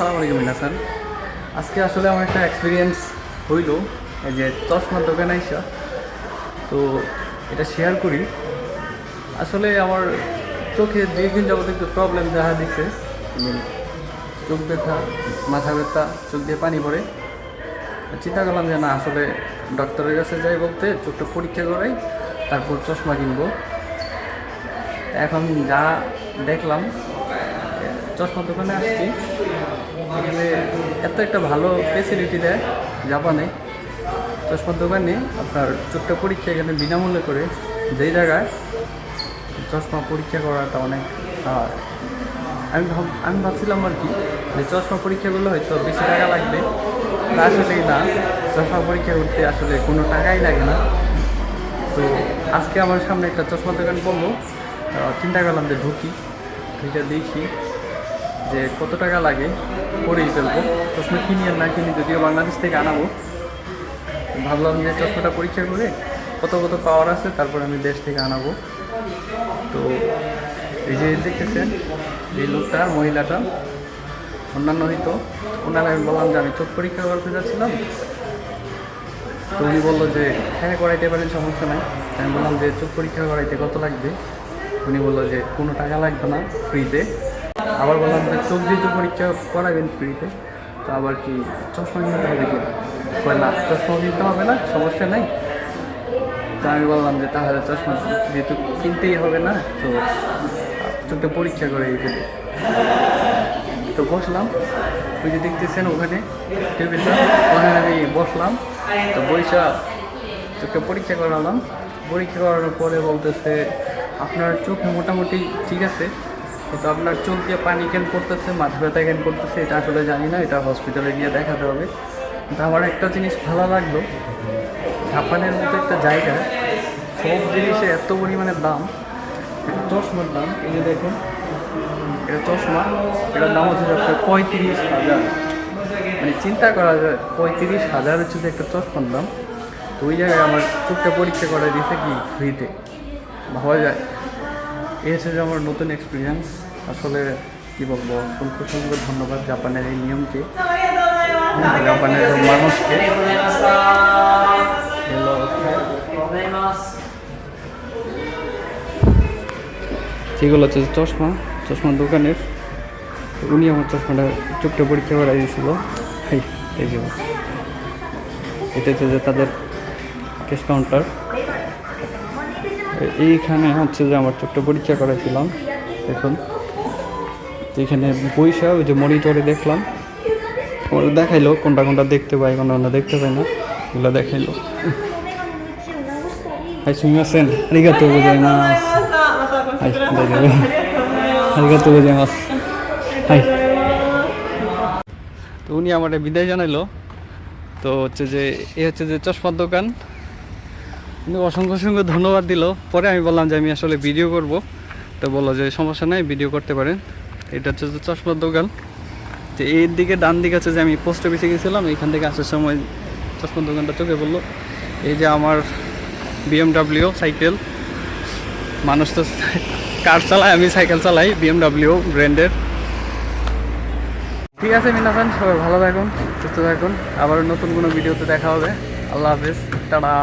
আসসালামু আলাইকুম, মিনাসান। আজকে আসলে আমার একটা এক্সপিরিয়েন্স হইল, এই যে চশমার দোকানে আইসা। তো এটা শেয়ার করি। আসলে আমার চোখে দুই যাবত একটু প্রবলেম দেখা দিচ্ছে চোখ ব্যথা, মাথা ব্যথা, চোখ দিয়ে পানি পড়ে। চিন্তা করলাম যে না, আসলে ডক্টরের কাছে যাই বলতে, চোখটা পরীক্ষা করাই, তারপর চশমা কিনবো। এখন যা দেখলাম চশমা দোকানে আসছি। এত একটা ভালো ফেসিলিটি দেয় জাপানে। চশমার দোকানে আপনার চোখটা পরীক্ষা এখানে বিনামূল্যে করে যেই জায়গায় চশমা পরীক্ষা করাটা অনেক আমি ভাব, আমি ভাবছিলাম আর কি যে চশমা পরীক্ষা করলে হয়তো বেশি টাকা লাগবে। তা আসলেই না, চশমা পরীক্ষা করতে আসলে কোনো টাকাই লাগে না। তো আজকে আমার সামনে একটা চশমা দোকান পড়ল চিন্তা করলাম যে ঢুকি, ঢুকে দেখি। যে কত টাকা লাগে করেই ফেলব। চশমা কিনি আর না কিনি যদিও বাংলাদেশ থেকে আনাবো। ভাবলাম যে চশমাটা পরীক্ষা করে কত কত পাওয়ার আছে তারপর আমি দেশ থেকে আনাবো। তো এই যে দেখতেছেন, এই লোকটা, মহিলাটা, অন্যান্য হয়তো ওনার আমি বললাম যে আমি চোখ পরীক্ষা করতে যাচ্ছিলাম। তো উনি বলল যে হ্যাঁ করাইতে পারেন, সমস্যা নাই। আমি বললাম যে, চোখ পরীক্ষা করাইতে কত লাগবে? উনি বলল যে, কোনো টাকা লাগবে না ফ্রিতে আবার বললাম যে চোখ যেহেতু পরীক্ষা করাবেন ফ্রিতে তো আবার কি চশমা নিতে হবে কি? না, চশমা কিনতে হবে না, সমস্যা নাই। তো আমি বললাম যে তাহলে চশমা যেহেতু কিনতেই হবে না, তো চোখটা পরীক্ষা করে ফেলি তো বসলাম, ওই যে দেখতেছেন ওখানে টেবিলটা, ওখানে আমি বসলাম, তো বইসা চোখটা পরীক্ষা করালাম। পরীক্ষা করানোর পরে বলতেছে, আপনার চোখ মোটামুটি ঠিক আছে? কিন্তু আপনার দিয়ে পানি কেন করতেছে মাথা ব্যথা ক্যান করতেছে, এটা আসলে জানি না, এটা হসপিটালে গিয়ে দেখাতে হবে। কিন্তু আমার একটা জিনিস ভালো লাগল, জাপানের মতো একটা জায়গা, সব জিনিসে এত পরিমাণে দাম, চশমার দাম, এই যে দেখুন, এটা চশমা, এটার দাম হচ্ছে আপনার পঁয়ত্রিশ হাজার। মানে চিন্তা করা যায়, পঁয়ত্রিশ হাজার হচ্ছে একটা চশমার দাম, তো ওই জায়গায় আমার চোখটা পরীক্ষা করা দিয়েছে কি ফ্রিতে ভাবা যায়। এই হচ্ছে যে আমার নতুন এক্সপিরিয়েন্স আসলে কী বলব অসংখ্য অসংখ্য ধন্যবাদ জাপানের এই নিয়মকে জাপানের মানুষকে। যেগুলো হচ্ছে চশমা, চশমার দোকানের। উনি আমার চশমাটা চোখটা পরীক্ষা করা দিয়েছিল। এই যে। এটা হচ্ছে যে তাদের ক্যাশ কাউন্টার এইখানে হচ্ছে যে আমার ছোট্ট পরীক্ষা করেছিলাম এখন। এখানে বইসা ওই যে মনিটরে দেখলাম। ওরা দেখাইলো, কোনটা কোনটা দেখতে পাই, কোনটা কোনটা দেখতে পাই না, এগুলো দেখাইলো। হাই সুমিমাসেন আরিগাতো গোজাইমাস হাই দাইদাই আরিগাতো গোজাইমাস হাই। তো উনি আমার বিদায় জানাইলো। তো হচ্ছে যে, এ হচ্ছে যে চশমার দোকান। উনি অসংখ্য অসংখ্য ধন্যবাদ দিল। পরে আমি বললাম যে আমি আসলে ভিডিও করব। তো বলল যে সমস্যা নাই ভিডিও করতে পারেন। এটা হচ্ছে চশমার দোকান। তো এর দিকে ডান দিকে আছে যে আমি পোস্ট অফিসে গেছিলাম এখান থেকে আসার সময় চশমার দোকানটা চোখে বলল এই যে আমার বিএমডাব্লিউ সাইকেল মানুষ তো কার চালায়? আমি সাইকেল চালাই বিএমডাব্লিউ ব্র্যান্ডের ঠিক আছে মিনাফান সবাই ভালো থাকুন, সুস্থ থাকুন। আবার নতুন কোনো ভিডিওতে দেখা হবে। আল্লাহ হাফিজ, টাটা।